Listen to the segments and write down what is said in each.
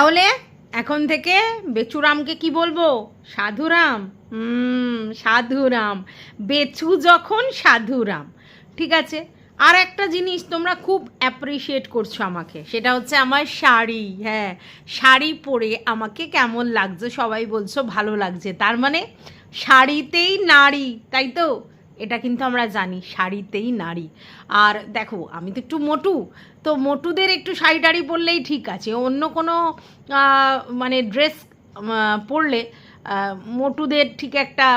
তাহলে এখন থেকে বেচুরামকে কি বলব? সাধুরাম। হুম, সাধুরাম। বেচু যখন সাধুরাম। ঠিক আছে? আর একটা জিনিস তোমরা খুব অ্যাপ্রিসিয়েট করছ আমাকে, সেটা হচ্ছে আমার শাড়ি। হ্যাঁ শাড়ি পরে আমাকে কেমন লাগছে? সবাই বলছো ভালো লাগছে। তার মানে শাড়িতেই নারী, তাই তো? এটা কিন্তু আমরা জানি, শাড়িতেই নারী। আর দেখো, আমি তো একটু মোটু, তো মোটুদের একটু শাড়ি টাড়ি পরলেই ঠিক আছে। অন্য কোনো মানে ড্রেস পরলে মোটুদের ঠিক একটা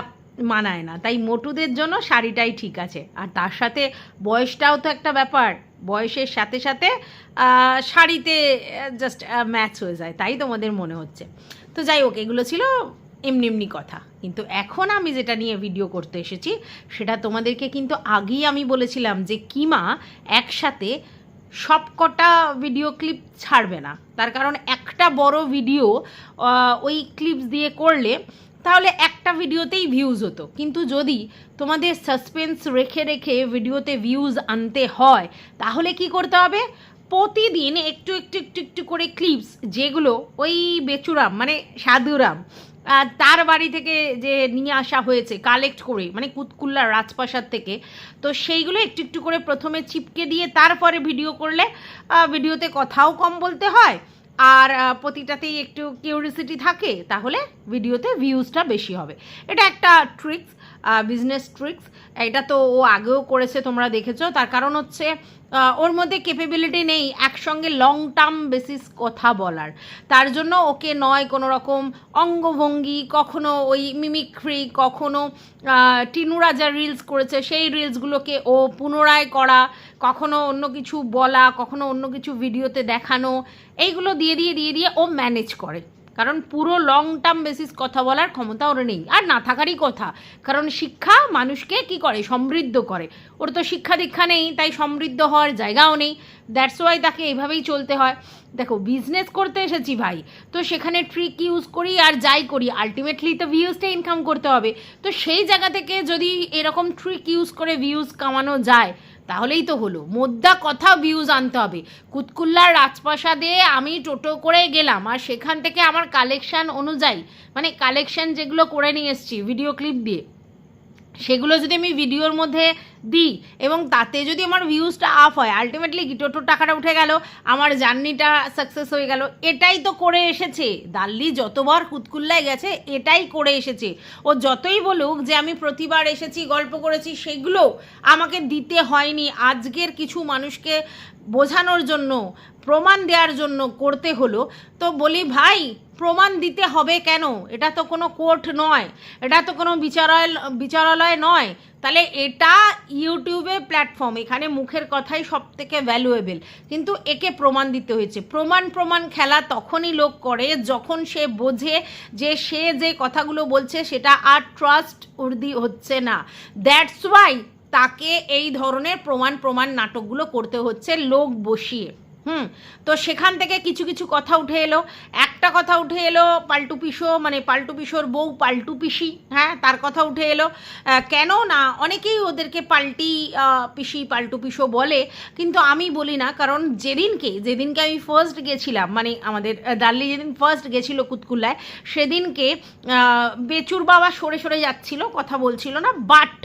মানায় না। তাই মোটুদের জন্য শাড়িটাই ঠিক আছে। আর তার সাথে বয়সটাও তো একটা ব্যাপার। বয়সের সাথে সাথে শাড়িতে জাস্ট ম্যাচ হয়ে যায়। তাই তোমাদের মনে হচ্ছে। তো যাই হোক, এগুলো ছিল এমনি এমনি কথা। কিন্তু এখন আমি যেটা নিয়ে ভিডিও করতে এসেছি, সেটা তোমাদেরকে কিন্তু আগেই আমি বলেছিলাম যে কিমা একসাথে সব কটা ভিডিও ক্লিপ ছাড়বে না। তার কারণ একটা বড় ভিডিও ওই ক্লিপস দিয়ে করলে তাহলে একটা ভিডিওতেই ভিউজ হতো। কিন্তু যদি তোমাদের সাসপেন্স রেখে রেখে ভিডিওতে ভিউজ আনতে হয়, তাহলে কি করতে হবে? প্রতিদিন একটু একটু একটু একটু করে ক্লিপস যেগুলো ওই বেচুরাম মানে সাধুরাম তার বাড়ি থেকে যে নিয়ে আসা হয়েছে কালেক্ট করে মানে কুতকুল্লা রাজপ্রাসাদ থেকে, তো সেইগুলো একটু একটু করে প্রথমে চিপকে দিয়ে তারপরে ভিডিও করলে ভিডিওতে কথাও কম বলতে হয়, আর প্রতিটাতেই একটু কিউরিসিটি থাকে, তাহলে ভিডিওতে ভিউজটা বেশি হবে। এটা একটা ট্রিক্স বিজনেস ট্রিক্স এটা তো ও আগেও করেছে, তোমরা দেখেছ, তার কারণ হচ্ছে ওর মধ্যে ক্যাপেবিলিটি নেই একসঙ্গে লং টার্ম বেসিস কথা বলার। তার জন্য ওকে নয় কোনো রকম অঙ্গভঙ্গি, কখনো ওই মিমিক্রি কখনো টিনুরা যা রিলস করেছে সেই রিলসগুলোকে ও পুনরায় করা, কখনো অন্য কিছু বলা, কখনো অন্য কিছু ভিডিওতে দেখানো, এইগুলো দিয়ে দিয়ে দিয়ে দিয়ে ও ম্যানেজ করে। কারণ পুরো লং টার্ম বেসিস কথা বলার ক্ষমতা ওর নেই। আর না থাকারই কথা। কারণ শিক্ষা মানুষকে কি করে? সমৃদ্ধ করে। ওর তো শিক্ষা দীক্ষা নেই, তাই সমৃদ্ধ হওয়ার জায়গাও নেই। দ্যাটস ওয়াই তাকে এইভাবেই চলতে হয়। দেখো বিজনেস করতে এসেছি ভাই। তো সেখানে ট্রিক ইউজ করি আর যাই করি আলটিমেটলি তো ভিউজটা ইনকাম করতে হবে। তো সেই জায়গা থেকে যদি এরকম ট্রিক ইউজ করে ভিউজ কামানো যায় তাহলেই তো হলো। মোদ্দা কথা ভিউজ আনতে হবে। কুতকুল্লার রাজপ্রাসাদে আমি টোটো করে গেলাম আর সেখান থেকে আমার কালেকশান অনুযায়ী মানে কালেকশান যেগুলো করে নিয়ে এসছি ভিডিও ক্লিপ দিয়ে সেগুলো যদি আমি ভিডিওর মধ্যে দিই এবং তাতে যদি আমার ভিউজটা আপ হয় আলটিমেটলি কি টাকাটা উঠে গেল, আমার জার্নিটা সাকসেস হয়ে গেল, এটাই তো করে এসেছে। দাল্লি যতবার কুতকুল্লায় গেছে, এটাই করে এসেছে। ও যতই বলুক যে আমি প্রতিবার এসেছি, গল্প করেছি, সেগুলো আমাকে দিতে হয়নি। আজকের কিছু মানুষকে বোঝানোর জন্য, প্রমাণ দেওয়ার জন্য করতে হলো। তো বলি, ভাই, প্রমাণ দিতে হবে কেন? এটা তো কোনো কোর্ট নয়। এটা তো কোনো বিচারালয় বিচারালয় নয়। তাহলে এটা ইউটিউবে প্ল্যাটফর্ম, এখানে মুখের কথাই সব থেকে ভ্যালুয়েবেল কিন্তু একে প্রমাণ দিতে হয়েছে। প্রমাণ প্রমাণ খেলা তখনই লোক করে যখন সে বোঝে যে সে যে কথাগুলো বলছে, সেটা আর ট্রাস্ট উর্দি হচ্ছে না। দ্যাটস ওয়াই তাকে এই ধরনের প্রমাণ প্রমাণ নাটকগুলো করতে হচ্ছে লোক বসিয়ে। হুম, তো সেখান থেকে কিছু কিছু কথা উঠে এলো। একটা কথা উঠে এলো পাল্টু পিসো মানে পাল্টু পিসোর বউ পাল্টু পিসি হ্যাঁ তার কথা উঠে এলো। কেন না, অনেকেই ওদেরকে পাল্টি পিসি, পাল্টু পিসো বলে, কিন্তু আমি বলি না, কারণ যেদিনকে যেদিনকে আমি ফার্স্ট গেছিলাম মানে আমাদের দাল্লি যেদিন ফার্স্ট গেছিল কুতকুল্লায়, সেদিনকে বেচুর বাবা সরে সরে যাচ্ছিল, কথা বলছিল না বাট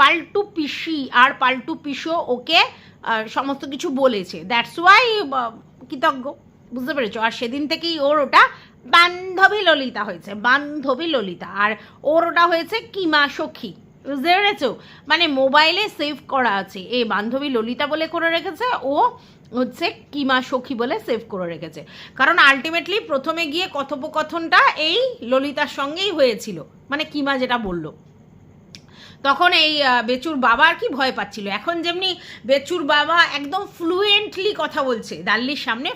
পাল্টু পিসি আর পাল্টু পিসো ওকে সমস্ত কিছু বলেছে। দ্যাটস ওয়াই কৃতজ্ঞ, বুঝতে পেরেছ? আর সেদিন থেকেই ওর ওটা বান্ধবী ললিতা হয়েছে, বান্ধবী ললিতা। আর ওর ওটা হয়েছে কিমা সখী, বুঝতে পেরেছ? মানে মোবাইলে সেভ করা আছে। এ বান্ধবী ললিতা বলে করে রেখেছে, ও হচ্ছে কিমা সখী বলে সেভ করে রেখেছে। কারণ আলটিমেটলি প্রথমে গিয়ে কথোপকথনটা এই ললিতার সঙ্গেই হয়েছিল। মানে কিমা যেটা বলল। তখন এই বেচুর বাবা আর কি ভয় পাচ্ছিল। এখন যেমনি বেচুর বাবা একদম ফ্লুয়েন্টলি কথা বলছে দাল্লির সামনে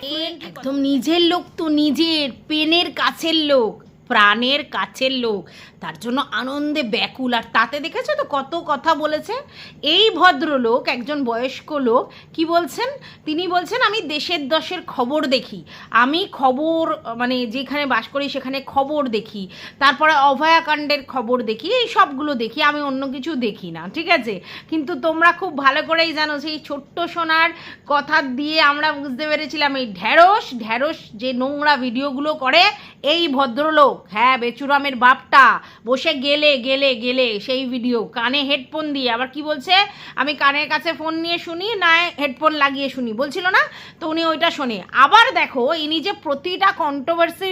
একদম নিজের লোক তো নিজের পেনের কাছের লোক। প্রাণের কাছের লোক। তার জন্য আনন্দে ব্যাকুল। আর তাতে দেখেছ তো কত কথা বলেছে? এই ভদ্রলোক, একজন বয়স্ক লোক, কি বলছেন? তিনি বলছেন, আমি দেশের দশের খবর দেখি। আমি খবর মানে যেখানে বাস করি সেখানে খবর দেখি। তারপরে অভয়াকাণ্ডের খবর দেখি। এই সবগুলো দেখি। আমি অন্য কিছু দেখি না। ঠিক আছে? কিন্তু তোমরা খুব ভালো করেই জানো, সেই ছোট্ট সোনার কথা দিয়ে আমরা বুঝতে পেরেছিলাম, এই ঢ্যাঁড়স ঢ্যাঁড়স যে নোংরা ভিডিওগুলো করে, এই ভদ্রলোক। হ্যাঁ বেচুরামের বাপটা। বসে গেলে গেলে গেলে সেই ভিডিও কানে হেডফোন দিয়ে। আবার কি বলছে? আমি কানের কাছে ফোন নিয়ে শুনি না হেডফোন লাগিয়ে শুনি। বলছিল না? তো উনি ওইটা শোনে। আবার দেখো ইনি যে প্রতিটা কন্ট্রোভার্সি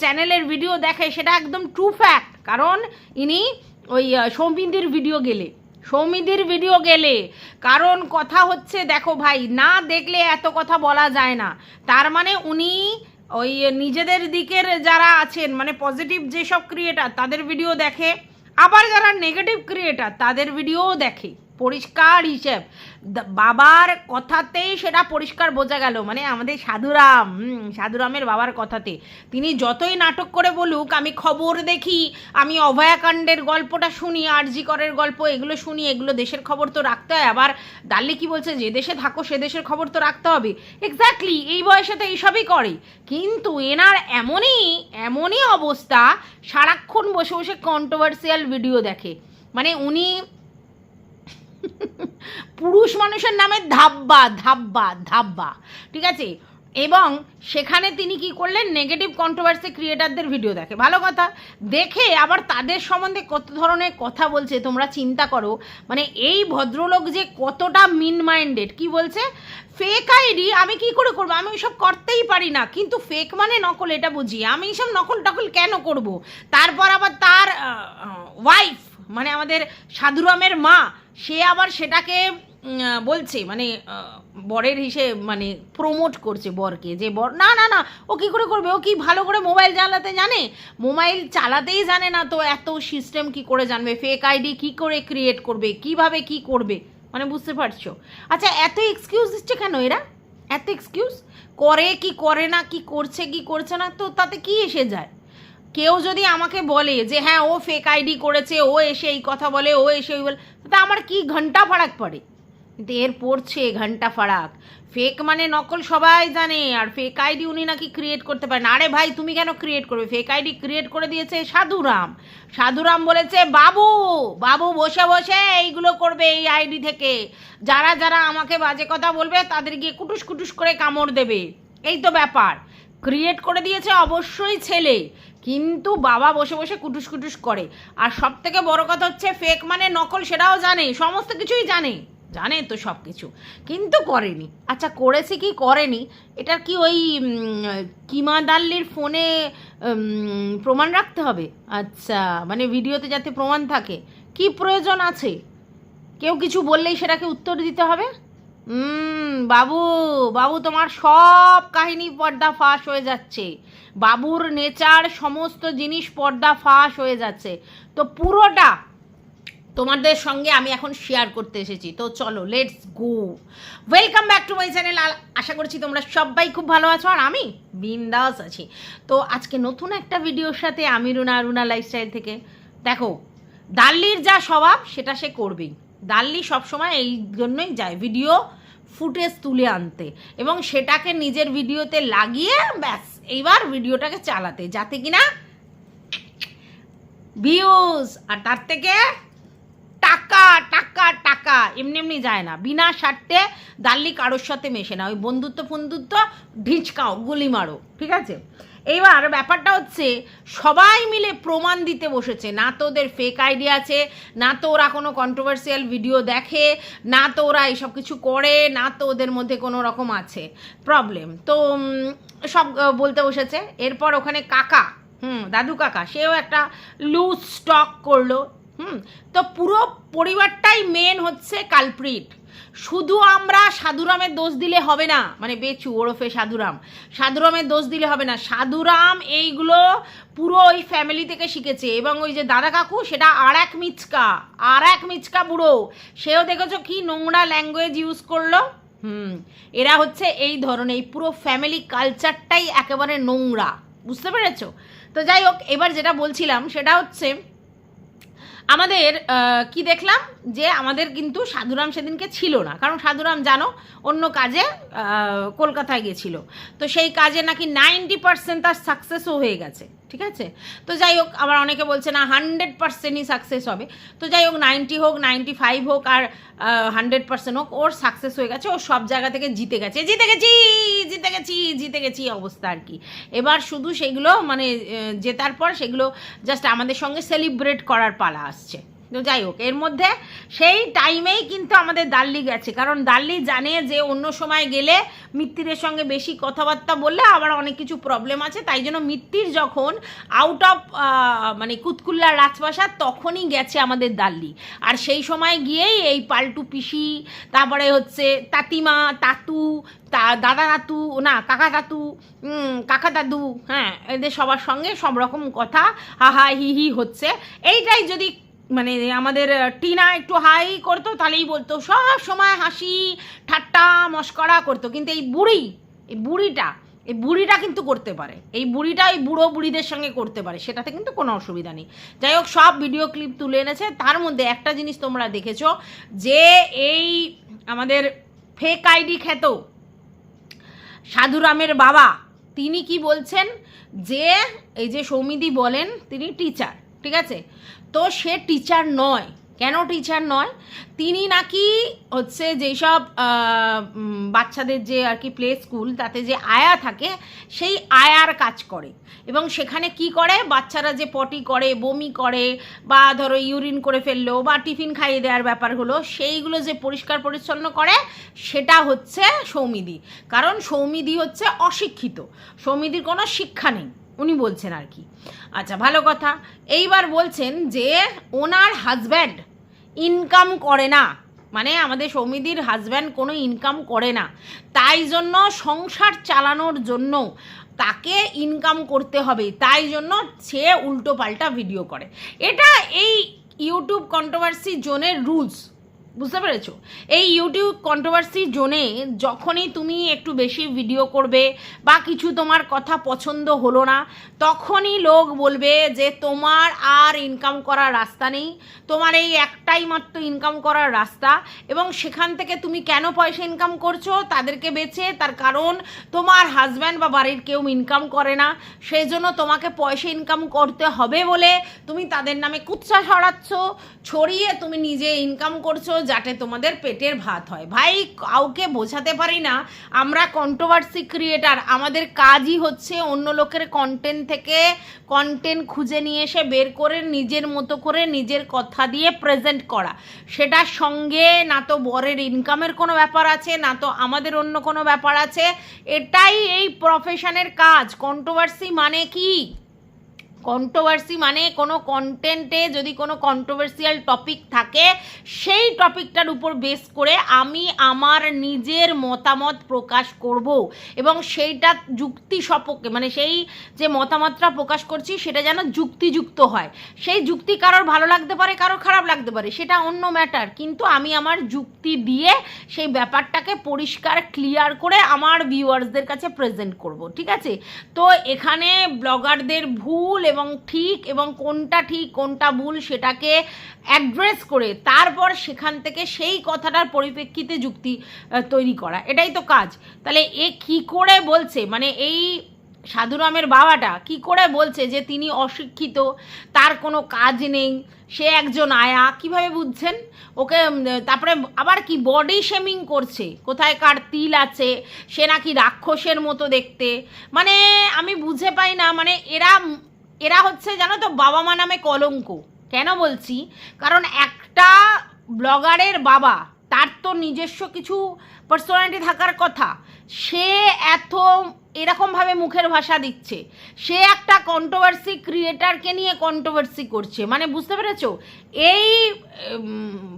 চ্যানেলের ভিডিও দেখে সেটা একদম ট্রু ফ্যাক্ট কারণ ইনি ওই আহ, সৌমিদির ভিডিও গেলে। সৌমিদির ভিডিও গেলে। কারণ কথা হচ্ছে দেখো ভাই না দেখলে এত কথা বলা যায় না। তার মানে উনি ওই নিজেদের দিকের যারা আছেন মানে পজিটিভ যেসব ক্রিয়েটার তাদের ভিডিও দেখে। আবার যারা নেগেটিভ ক্রিয়েটার তাদের ভিডিওও দেখে। পরিষ্কার হিসেব। বাবার কথাতেই সেটা পরিষ্কার বোঝা গেল। মানে আমাদের সাধুরাম সাধুরামের বাবার কথাতে। তিনি যতই নাটক করে বলুক, আমি খবর দেখি, আমি অভয়াকাণ্ডের গল্পটা শুনি, আরজি করের গল্প, এগুলো শুনি, এগুলো দেশের খবর তো রাখতে হয়। আবার দাল্লি কি বলছে, যে দেশে থাকো, সে দেশের খবর তো রাখতে হবে। এক্স্যাক্টলি এই বয়সে তো এইসবই করে। কিন্তু এনার এমনই এমনই অবস্থা, সারাক্ষণ বসে বসে কন্ট্রোভার্সিয়াল ভিডিও দেখে। মানে উনি পুরুষ মানুষের নামে ধাব্বা ধাব্বা ধাব্বা। ঠিক আছে? এবং সেখানে তিনি কি করলেন? নেগেটিভ কন্ট্রোভার্সি ক্রিয়েটারদের ভিডিও দেখে। ভালো কথা। দেখে আবার তাদের সম্বন্ধে কত ধরনের কথা বলছে, তোমরা চিন্তা করো। মানে এই ভদ্রলোক যে কতটা মিন মাইন্ডেড কি বলছে? ফেক আইডি আমি কি করে করব? আমি ওইসব করতেই পারি না। কিন্তু ফেক মানে নকল, এটা বুঝি। আমি এইসব নকল টকল কেন করব? তারপর আবার তার ওয়াইফ মানে আমাদের সাধুরামের মা সে আবার সেটাকে বলছে মানে বরের হিসেবে মানে প্রমোট করছে বরকে, যে বর, না না না, ও কি করে করবে? ও কি ভালো করে মোবাইল চালাতে জানে? মোবাইল চালাতেই জানে না তো, এত সিস্টেম কি করে জানবে? ফেক আইডি কি করে ক্রিয়েট করবে? কীভাবে কি করবে? মানে বুঝতে পারছ? আচ্ছা এত এক্সকিউজ দিচ্ছে কেন এরা? এত এক্সকিউজ করে কি, করে না, কি করছে কি করছে না, তো তাতে কি এসে যায়? কেউ যদি আমাকে বলে যে হ্যাঁ ও ফেক আইডি করেছে, ও এসে এই কথা বলে, ও এসে ওই বলে তা আমার কি ঘণ্টা ফারাক পড়ে? কিন্তু এর পড়ছে ঘণ্টা ফারাক। ফেক মানে নকল সবাই জানে, আর ফেক আইডি উনি নাকি ক্রিয়েট করতে পারেন। আরে ভাই, তুমি কেন ক্রিয়েট করবে? ফেক আইডি ক্রিয়েট করে দিয়েছে সাধুরাম। সাধুরাম বলেছে, বাবু বাবু বসে বসে এইগুলো করবে এই আইডি থেকে। যারা যারা আমাকে বাজে কথা বলবে, তাদের গিয়ে কুটুস কুটুস করে কামড় দেবে। এই তো ব্যাপার। ক্রিয়েট করে দিয়েছে অবশ্যই ছেলে। কিন্তু বাবা বসে বসে কুটুস কুটুস করে। আর সব থেকে বড় কথা হচ্ছে ফেক মানে নকল সেটাও জানে, সমস্ত কিছুই জানে। জানে তো সব কিছু কিন্তু করেনি। আচ্ছা করেছে কি, করেনি? এটা কি ওই কিমা দাল্লির ফোনে প্রমাণ রাখতে হবে? আচ্ছা মানে ভিডিওতে যাতে প্রমাণ থাকে। কি প্রয়োজন আছে? কেউ কিছু বললেই সেটাকে উত্তর দিতে হবে? হুম, বাবু বাবু, তোমার সব কাহিনী পর্দা ফাঁস হয়ে যাচ্ছে। বাবুর নেচার সমস্ত জিনিস পর্দা ফাঁস হয়ে যাচ্ছে। তো পুরোটা তোমাদের সঙ্গে আমি এখন শেয়ার করতে এসেছি। তো চলো let's go welcome back to my channel আশা করছি তোমরা সবাই খুব ভালো আছো, আর আমি বিন্দাস আছি। তো আজকে নতুন একটা ভিডিওর সাথে আমি রুনা রুনা লাইফস্টাইল থেকে। দেখো দাল্লির যা স্বভাব, সেটা সে করবেই। দাল্লি সবসময় এই জন্যই যায়। ভিডিও ফুটেজ তুলে আনতে এবং সেটাকে নিজের ভিডিওতে লাগিয়ে ব্যাস, এইবার ভিডিওটাকে চালাতে যাতে কিনা ভিউজ আর তার থেকে টাকা টাকা টাকা। এমনি এমনি যায় না। বিনা স্বার্থে দাল্লি কারোর সাথে মেশে না। ওই বন্ধুত্ব, ফন্ধুত্ব ঢিচকাও, গুলি মারো, ঠিক আছে? এইবার ব্যাপারটা হচ্ছে, সবাই মিলে প্রমাণ দিতে বসেছে। না তো ওদের ফেক আইডি আছে, না তো ওরা কোনো কন্ট্রোভার্সিয়াল ভিডিও দেখে, না তো ওরা এসব কিছু করে, না তো ওদের মধ্যে কোনো রকম আছে। প্রবলেম তো সব বলতে বসেছে। এরপর ওখানে কাকা, হুম, দাদু কাকা, সেও একটা লুজ স্টক করল। হুম, তো পুরো পরিবারটাই মেন হচ্ছে কালপ্রিট শুধু আমরা সাধুরামের দোষ দিলে হবে না মানে বেচু, ওরফে সাধুরাম। সাধুরামের দোষ দিলে হবে না। সাধুরাম এইগুলো পুরো ওই ফ্যামিলি থেকে শিখেছে। এবং ওই যে দাদা কাকু, সেটা আর এক মিচকা, আর এক মিচকা বুড়ো। সেও দেখেছ কি নোংরা ল্যাঙ্গুয়েজ ইউজ করল? হুম, এরা হচ্ছে এই ধরনের, এই পুরো ফ্যামিলি কালচারটাই একেবারে নোংরা। বুঝতে পেরেছ? তো যাই হোক, এবার যেটা বলছিলাম, সেটা হচ্ছে আমাদের কি দেখলাম? যে আমাদের কিন্তু সাধুরাম সেদিনকে ছিল না। কারণ সাধুরাম জানো, অন্য কাজে কলকাতায় গেছিল তো সেই কাজে নাকি নাইনটি পার্সেন্ট তার সাকসেসও হয়ে গেছে। ঠিক আছে? তো যাই হোক, আবার অনেকে বলছে, না হান্ড্রেড পার্সেন্টই সাকসেস হবে। তো যাই হোক নাইনটি হোক নাইনটি ফাইভ হোক, আর হান্ড্রেড পার্সেন্ট হোক, ওর সাকসেস হয়ে গেছে, ও সব জায়গা থেকে জিতে গেছে। জিতে গেছি জিতে গেছি জিতে গেছি অবস্থা আর কি। এবার শুধু সেগুলো মানে জেতার পর সেগুলো জাস্ট আমাদের সঙ্গে সেলিব্রেট করার পালা আসছে। তো যাই হোক, এর মধ্যে সেই টাইমেই কিন্তু আমাদের দাল্লি গেছে। কারণ দাল্লি জানে যে অন্য সময় গেলে মিত্তিরের সঙ্গে বেশি কথাবার্তা বললে আবার অনেক কিছু প্রবলেম আছে। তাই জন্য মিত্তির যখন আউট অফ মানে কুতকুল্লার রাজপ্রাসাদ তখনই গেছে আমাদের দাল্লি। আর সেই সময় গিয়েই এই পাল্টু পিসি, তারপরে হচ্ছে তাতিমা, তাতু, তা, দাদা দাতু না, কাকা দাতু কাকা দাদু হ্যাঁ এদের সবার সঙ্গে সব রকম কথা, হা হা, হি হি হচ্ছে। এইটাই যদি মানে আমাদের টিনা একটু হাই করতো, তাহলেই বলতো, সব সময় হাসি, ঠাট্টা, মস্করা করতো। কিন্তু এই বুড়ি, এই বুড়িটা এই বুড়িটা কিন্তু করতে পারে। এই বুড়িটা এই বুড়ো বুড়িদের সঙ্গে করতে পারে, সেটাতে কিন্তু কোনো অসুবিধা নেই। যাই হোক, সব ভিডিও ক্লিপ তুলে এনেছে। তার মধ্যে একটা জিনিস তোমরা দেখেছ, যে এই আমাদের ফেক আইডি খ্যাত সাধুরামের বাবা, তিনি কি বলছেন? যে, এই যে সৌমিদি বলেন, তিনি টিচার ঠিক আছে? তো সে টিচার নয়। কেন টিচার নয়? তিনি নাকি হচ্ছে যেসব বাচ্চাদের যে আর কি প্লে স্কুল তাতে যে আয়া থাকে, সেই আয়ার কাজ করে। এবং সেখানে কি করে? বাচ্চারা যে পটি করে, বমি করে, বা ধরো ইউরিন করে ফেলল, বা টিফিন খাইয়ে দেওয়ার ব্যাপার হলো, সেইগুলো যে পরিষ্কার পরিচ্ছন্ন করে, সেটা হচ্ছে সৌমিদি। কারণ সৌমিদি হচ্ছে অশিক্ষিত। সৌমিদির কোনো শিক্ষা নেই। উনি বলছেন আর কি। আচ্ছা ভালো কথা। এইবার বলছেন যে ওনার হাজব্যান্ড ইনকাম করে না। মানে আমাদের সৌমিদির হাজব্যান্ড কোনো ইনকাম করে না। তাই জন্য সংসার চালানোর জন্য তাকে ইনকাম করতে হবে। তাই জন্য সে উল্টো পাল্টা ভিডিও করে। এটা এই ইউটিউব কন্ট্রোভার্সি জোনের রুলস বুঝতে পেরেছ? এই ইউটিউব কন্ট্রোভার্সি জোনে যখনই তুমি একটু বেশি ভিডিও করবে বা কিছু তোমার কথা পছন্দ হলো না, তখনই লোক বলবে যে তোমার আর ইনকাম করার রাস্তা নেই, তোমার এই একটাই মাত্র ইনকাম করার রাস্তা এবং সেখান থেকে তুমি কেন পয়সা ইনকাম করছ? তাদেরকে বেছে, তার কারণ তোমার হাজব্যান্ড বা বাড়ির কেউ ইনকাম করে না সেই জন্য তোমাকে পয়সা ইনকাম করতে হবে বলে তুমি তাদের নামে কুৎসা সরাচ্ছ ছড়িয়ে তুমি নিজে ইনকাম করছ যাতে তোমাদের পেটের ভাত হয়। ভাই, কাউকে বোঝাতে পারি না, আমরা কন্ট্রোভার্সি ক্রিয়েটার আমাদের কাজই হচ্ছে অন্য লোকের কন্টেন্ট থেকে কন্টেন্ট খুঁজে নিয়ে এসে বের করে নিজের মতো করে নিজের কথা দিয়ে প্রেজেন্ট করা। সেটার সঙ্গে না তো বরের ইনকামের কোনো ব্যাপার আছে, না তো আমাদের অন্য কোনো ব্যাপার আছে। এটাই এই প্রফেশনের কাজ। কন্ট্রোভার্সি মানে কি? কন্ট্রোভার্সি মানে কোনো কন্টেন্টে যদি কোনো কন্ট্রোভার্সিয়াল টপিক থাকে, সেই টপিকটার উপর বেস করে আমি আমার নিজের মতামত প্রকাশ করব। এবং সেইটা যুক্তি সপক্ষে মানে সেই যে মতামতটা প্রকাশ করছি, সেটা যেন যুক্তিযুক্ত হয়। সেই যুক্তি কারোর ভালো লাগতে পারে, কারোর খারাপ লাগতে পারে, সেটা অন্য ম্যাটার কিন্তু আমি আমার যুক্তি দিয়ে সেই ব্যাপারটাকে পরিষ্কার ক্লিয়ার করে আমার ভিউয়ার্সদের কাছে প্রেজেন্ট করব, ঠিক আছে? তো এখানে ব্লগারদের ভুল এবং ঠিক এবং কোনটা ঠিক, কোনটা ভুল সেটাকে অ্যাড্রেস করে তারপর সেখান থেকে সেই কথাটার পরিপ্রেক্ষিতে যুক্তি তৈরি করা। এটাই তো কাজ। তাহলে এ কি করে বলছে? মানে এই সাধুরামের বাবাটা কি করে বলছে যে তিনি অশিক্ষিত, তার কোনো কাজ নেই, সে একজন আয়া, কীভাবে বুঝছেন? ওকে তারপরে আবার কি বডি শেমিং করছে? কোথায় কার তিল আছে? সে নাকি রাক্ষসের মতো দেখতে। মানে আমি বুঝে পাই না মানে এরা এরা হচ্ছে জানো তো বাবা মা নামে কলঙ্ক। কেন বলছি? কারণ একটা ব্লগারের বাবা, তার তো নিজস্ব কিছু পার্সোনালিটি থাকার কথা। সে এত এরকমভাবে মুখের ভাষা দিচ্ছে। সে একটা কন্ট্রোভার্সি ক্রিয়েটারকে নিয়ে কন্ট্রোভার্সি করছে। মানে বুঝতে পেরেছ? এই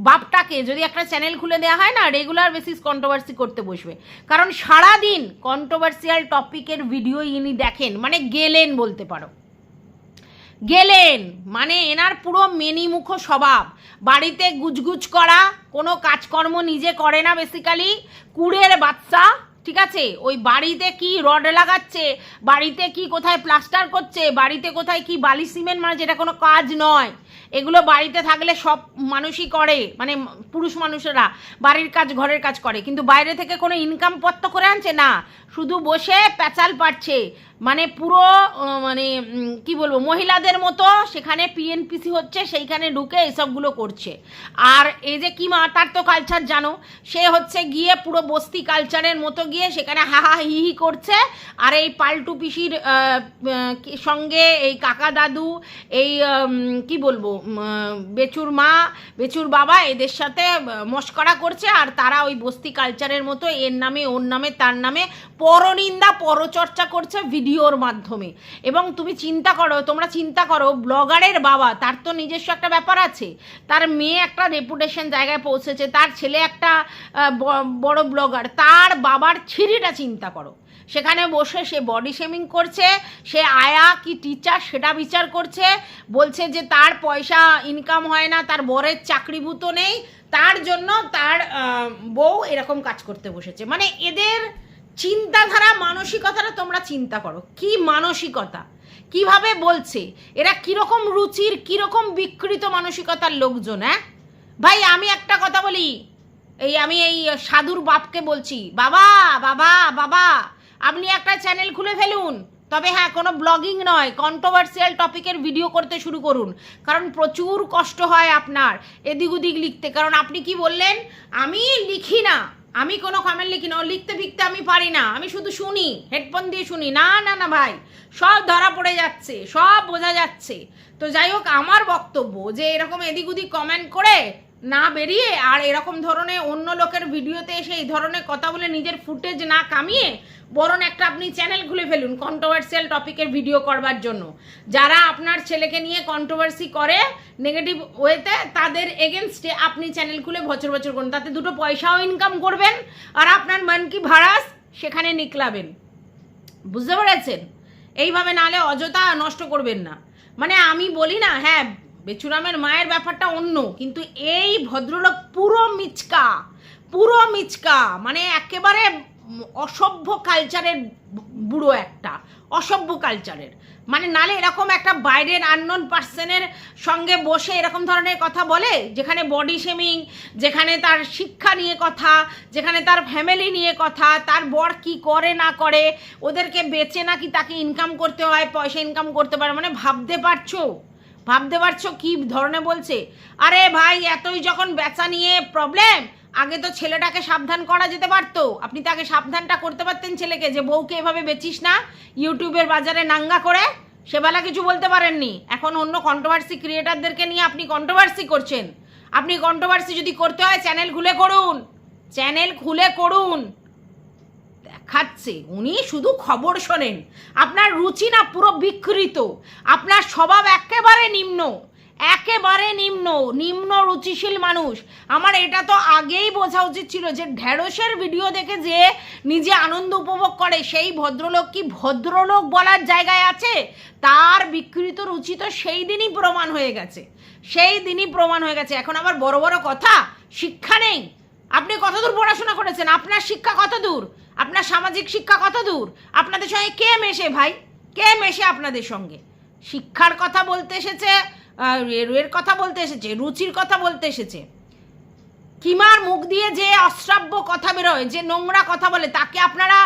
বাপটাকে যদি একটা চ্যানেল খুলে দেওয়া হয় না রেগুলার বেসিস কন্ট্রোভার্সি করতে বসবে। কারণ সারাদিন কন্ট্রোভার্সিয়াল টপিকের ভিডিও ইনি দেখেন। মানে গেলেন বলতে পারো। গেলেন। মানে এনার পুরো মেনিমুখ স্বভাব। বাড়িতে গুজগুজ করা, কোনো কাজকর্ম নিজে করে না বেসিক্যালি কুড়ের বাচ্চা, ঠিক আছে? ওই বাড়িতে কি রড লাগাচ্ছে? বাড়িতে কি কোথায় প্লাস্টার করছে? বাড়িতে কোথায় কি বালি সিমেন্ট মানে যেটা কোনো কাজ নয়। এগুলো বাড়িতে থাকলে সব মানুষই করে মানে পুরুষ মানুষেরা। বাড়ির কাজ, ঘরের কাজ করে। কিন্তু বাইরে থেকে কোনো ইনকাম পত্র করে আনছে? না। শুধু বসে প্যাচাল পাচ্ছে মানে পুরো মানে কি বলব, মহিলাদের মতো সেখানে পিএনপিসি হচ্ছে, সেইখানে ঢুকে এসবগুলো করছে। আর এই যে কিমা তার তো কালচার জানো, সে হচ্ছে গিয়ে পুরো বস্তি কালচারের মতো গিয়ে সেখানে হাহা হা, হি করছে। আর এই পাল্টু পিসির কি- সঙ্গে এই কাকা দাদু, এই কি বলব বেচুর মা, বেচুর বাবা এদের সাথে মস্করা করছে। আর তারা ওই বস্তি কালচারের মতো, এর নামে, ওর নামে, তার নামে পরনিন্দা পরচর্চা করছে ভিডিওর মাধ্যমে। এবং তুমি চিন্তা করো, তোমরা চিন্তা করো, ব্লগারের বাবা, তার তো নিজস্ব একটা ব্যাপার আছে। তার মেয়ে একটা রেপুটেশন জায়গায় পৌঁছেছে, তার ছেলে একটা বড় ব্লগার, তার বাবার ছিঁড়িটা চিন্তা করো। সেখানে বসে সে বডি শেমিং করছে, সে আয়া কি টিচার সেটা বিচার করছে, বলছে যে তার পয়সা ইনকাম হয় না, তার বরের চাকরিভূত নেই, তার জন্য তার বউ এরকম কাজ করতে বসেছে। মানে এদের চিন্তাধারা মানসিকতাটা তোমরা চিন্তা করো। কি মানসিকতা? কীভাবে বলছে? এরা কীরকম রুচির, কীরকম বিকৃত মানসিকতার লোকজন হ্যাঁ? ভাই, আমি একটা কথা বলি। এই আমি এই সাধুর বাপকে বলছি, বাবা বাবা বাবা, আপনি একটা চ্যানেল খুলে ফেলুন। তবে হ্যাঁ কোনো ব্লগিং নয় কন্ট্রোভার্সিয়াল টপিকের ভিডিও করতে শুরু করুন। কারণ প্রচুর কষ্ট হয় আপনার এদিক ওদিক লিখতে। কারণ আপনি কি বললেন? আমি লিখি না। আমি কোনো কমেন্ট লিখি না, ও লিখতে ফিখতে আমি পারি না। আমি শুধু শুনি হেডফোন দিয়ে শুনি। না না না ভাই, সব ধরা পড়ে যাচ্ছে, সব বোঝা যাচ্ছে। তো যাই হোক, আমার বক্তব্য যে এরকম এদিক ওদিক কমেন্ট করে না বেরিয়ে আর এরকম ধরনের অন্য লোকের ভিডিওতে এসে এই ধরনের কথা বলে নিজের ফুটেজ না কামিয়ে বরং একটা আপনি চ্যানেল খুলে ফেলুন কন্ট্রোভার্সিয়াল টপিকের ভিডিও করবার জন্য। যারা আপনার ছেলেকে নিয়ে কন্ট্রোভার্সি করে নেগেটিভ ওয়েতে তাদের এগেনস্টে আপনি চ্যানেল খুলে বছর বছর করুন। তাতে দুটো পয়সাও ইনকাম করবেন আর আপনার মন কি ভাড়াস সেখানে নিকলাবেন। বুঝতে পেরেছেন? এইভাবে নালে অযথা নষ্ট করবেন না। মানে আমি বলি না হ্যাঁ বেচুরামের মায়ের ব্যাপারটা অন্য, কিন্তু এই ভদ্রলোক পুরো মিচকা পুরো মিচকা মানে একেবারে অসভ্য কালচারের বুড়ো একটা, অসভ্য কালচারের মানে নালে এরকম একটা বাইরের আননোন পার্সনের সঙ্গে বসে এরকম ধরনের কথা বলে, যেখানে বডি শেমিং যেখানে তার শিক্ষা নিয়ে কথা, যেখানে তার ফ্যামিলি নিয়ে কথা, তার বর কি করে না করে, ওদেরকে বেচে নাকি তাকে ইনকাম করতে হয়, পয়সা ইনকাম করতে পারে মানে ভাবতে পারছ? ভাবতে পারছ কি ধরনের বলছে? আরে ভাই, এতই যখন বেচা নিয়ে প্রবলেম আগে তো ছেলেটাকে সাবধান করা যেতে পারতো। আপনি তাকে সাবধানটা করতে পারতেন ছেলেকে যে বউকে এভাবে বেচিস না, ইউটিউবের বাজারে নাঙ্গা করে, সেবেলা কিছু বলতে পারেননি। এখন অন্য কন্ট্রোভার্সি ক্রিয়েটারদেরকে নিয়ে আপনি কন্ট্রোভার্সি করছেন। আপনি কন্ট্রোভার্সি যদি করতে হয় চ্যানেল খুলে করুন। চ্যানেল খুলে করুন। দেখাচ্ছে উনি শুধু খবর শোনেন। আপনার রুচি না পুরো বিকৃত। আপনার স্বভাব একেবারে নিম্ন। একেবারে নিম্ন। নিম্ন রুচিশীল মানুষ। আমার এটা তো আগেই বোঝা উচিত ছিল যে ঢেঁড়সের ভিডিও দেখে যে নিজে আনন্দ উপভোগ করে, সেই ভদ্রলোক কি ভদ্রলোক বলার জায়গায় আছে? তার বিকৃত রুচি তো সেই দিনই প্রমাণ হয়ে গেছে। সেই দিনই প্রমাণ হয়ে গেছে। এখন আবার বড় বড় কথা, শিক্ষা নেই। আপনি কতদূর পড়াশোনা করেছেন? আপনার শিক্ষা কত দূর আপনার সামাজিক শিক্ষা কত দূর? আপনাদের সঙ্গে কে মেশে ভাই? কে মেশে আপনাদের সঙ্গে? শিক্ষার কথা বলতে এসেছে এর কথা বলতে এসেছে, রুচির কথা বলতে এসেছে। কিমার মুখ দিয়ে যে অশ্রাব্য কথা বেরোয়, যে নোংরা কথা বলে, তাকে আপনারা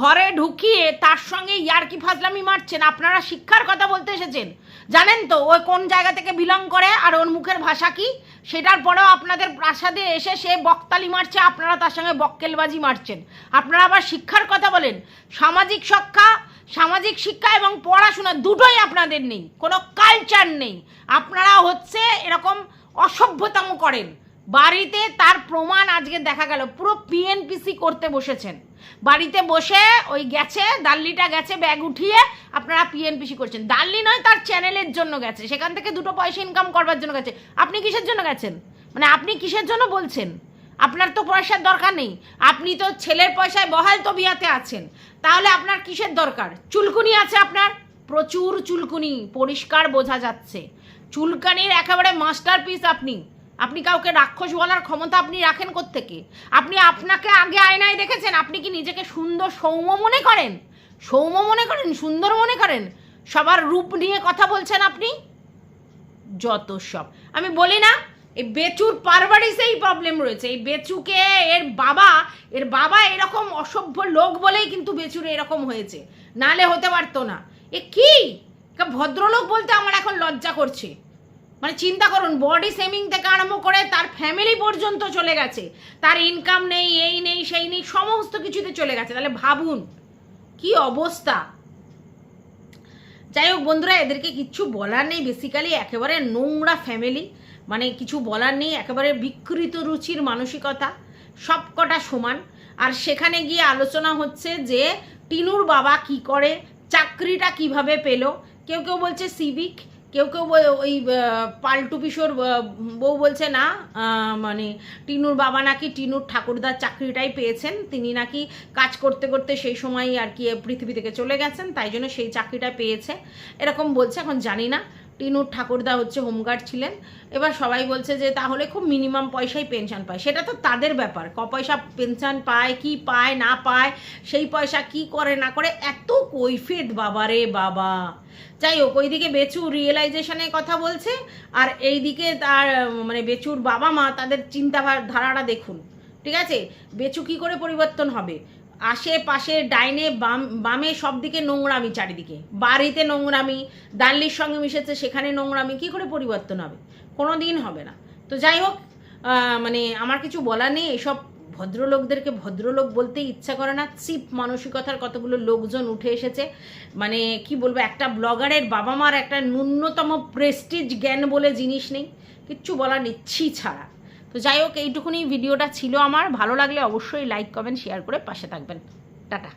ঘরে ঢুকিয়ে তার সঙ্গে ইয়ারকি ফাজলামি মারছেন। আপনারা শিক্ষার কথা বলতে এসেছেন। জানেন তো ওই কোন জায়গা থেকে বিলং করে আর ওর মুখের ভাষা কি? সেটার পরেও আপনাদের প্রাসাদে এসে সে বকতালি মারছে, আপনারা তার সঙ্গে বক্কেলবাজি মারছেন। আপনারা আবার শিক্ষার কথা বলেন। সামাজিক শিক্ষা সামাজিক শিক্ষা এবং পড়াশোনা দুটোই আপনাদের নেই। কোনো কালচার নেই। আপনারা হচ্ছে এরকম অসভ্যতাম করেন। বাড়িতে তার প্রমাণ আজকে দেখা গেল। পুরো পিএনপিসি করতে বসেছেন। বাড়িতে বসে ওই গেছে দাল্লিটা গেছে, ব্যাগ উঠিয়ে আপনারা পিএনপিসি করছেন। দাল্লি নয়, তার চ্যানেলের জন্য গেছে। সেখান থেকে দুটো পয়সা ইনকাম করবার জন্য গেছে। আপনি কিসের জন্য গেছেন? মানে আপনি কিসের জন্য বলছেন? আপনার তো পয়সার দরকার নেই। আপনি তো ছেলের পয়সায় বহাল তবিয়াতে আছেন। তাহলে আপনার কিসের দরকার? চুলকুনি আছে আপনার? প্রচুর চুলকুনি, পরিষ্কার বোঝা যাচ্ছে। চুলকানির একেবারে মাস্টারপিস আপনি। আপনি কাউকে রাক্ষস বলার ক্ষমতা আপনি রাখেন থেকে আপনি আপনাকে আগে আয়নায় দেখেছেন, আপনি কি নিজেকে সুন্দর সৌম্য মনে করেন? সৌম্য মনে করেন, সুন্দর মনে করেন? সবার রূপ নিয়ে কথা বলছেন আপনি? যত সব। আমি বলি না, এই বেচুর পারবারিসেই প্রবলেম রয়েছে। এই বেচুকে, এর বাবা এর বাবা এরকম অসভ্য লোক বলেই কিন্তু বেচুর এরকম হয়েছে। নালে হতে পারতো না। এ কি ভদ্রলোক বলতে আমার এখন লজ্জা করছে। মানে চিন্তা করুন বডি সেমিং থেকে আরম্ভ করে তার ফ্যামিলি পর্যন্ত চলে গেছে। তার ইনকাম নেই, এই নেই, সেই নেই, সমস্ত কিছুতে চলে গেছে। তাহলে ভাবুন, কি অবস্থা? যাই হোক বন্ধুরা, এদেরকে কিচ্ছু বলার নেই। বেসিক্যালি একেবারে নোংরা ফ্যামিলি মানে কিছু বলার নেই। একেবারে বিকৃত রুচির মানসিকতা সব কটা সমান। আর সেখানে গিয়ে আলোচনা হচ্ছে যে, টিনুর বাবা কি করে, চাকরিটা কীভাবে পেল? কেউ কেউ বলছে সিভিক কেউ কেউ ওই পাল্টু পিসোর বউ বলছে, না মানে টিনুর বাবা নাকি টিনুর ঠাকুরদার চাকরিটাই পেয়েছেন। তিনি নাকি কাজ করতে করতে সেই সময় আর কি পৃথিবী থেকে চলে গেছেন, তাই জন্য সেই চাকরিটা পেয়েছে। এরকম বলছে, এখন জানি না। টিনুর ঠাকুরদা হচ্ছে হোমগার্ড ছিলেন। এবার সবাই বলছে যে তাহলে খুব মিনিমাম পয়সায় পেনশন পায়। সেটা তো তাদের ব্যাপার। ক পয়সা পেনশন পায়, কি পায়, না পায়, সেই পয়সা কি করে, না করে, এত কৈফিয়ত বাবা রে বাবা। যাই হোক, ওইদিকে বেচু রিয়েলাইজেশনের কথা বলছে, আর এইদিকে তার মানে বেচুর বাবা মা তাদের চিন্তা ধারাটা দেখুন। ঠিক আছে? বেচু কি করে পরিবর্তন হবে? আশেপাশে ডাইনে, বাম, বামে সব দিকে নোংরামি চারিদিকে। বাড়িতে নোংরামি দাল্লির সঙ্গে মিশেছে, সেখানে নোংরামি, কি করে পরিবর্তন হবে? কোনো দিন হবে না। তো যাই হোক মানে আমার কিছু বলার নেই, এসব ভদ্রলোকদেরকে ভদ্রলোক বলতে ইচ্ছা করে না। চিপ মানসিকতার কতগুলো লোকজন উঠে এসেছে। মানে কি বলব, একটা ব্লগারের বাবা মার একটা ন্যূনতম প্রেস্টিজ জ্ঞান বলে জিনিস নেই। কিচ্ছু বলার ইচ্ছি ছাড়া। তো যাই হোক, এইটুকুনি ভিডিওটা ছিল আমার। ভালো লাগলে অবশ্যই লাইক কমেন্ট শেয়ার করে পাশে থাকবেন। টাটা।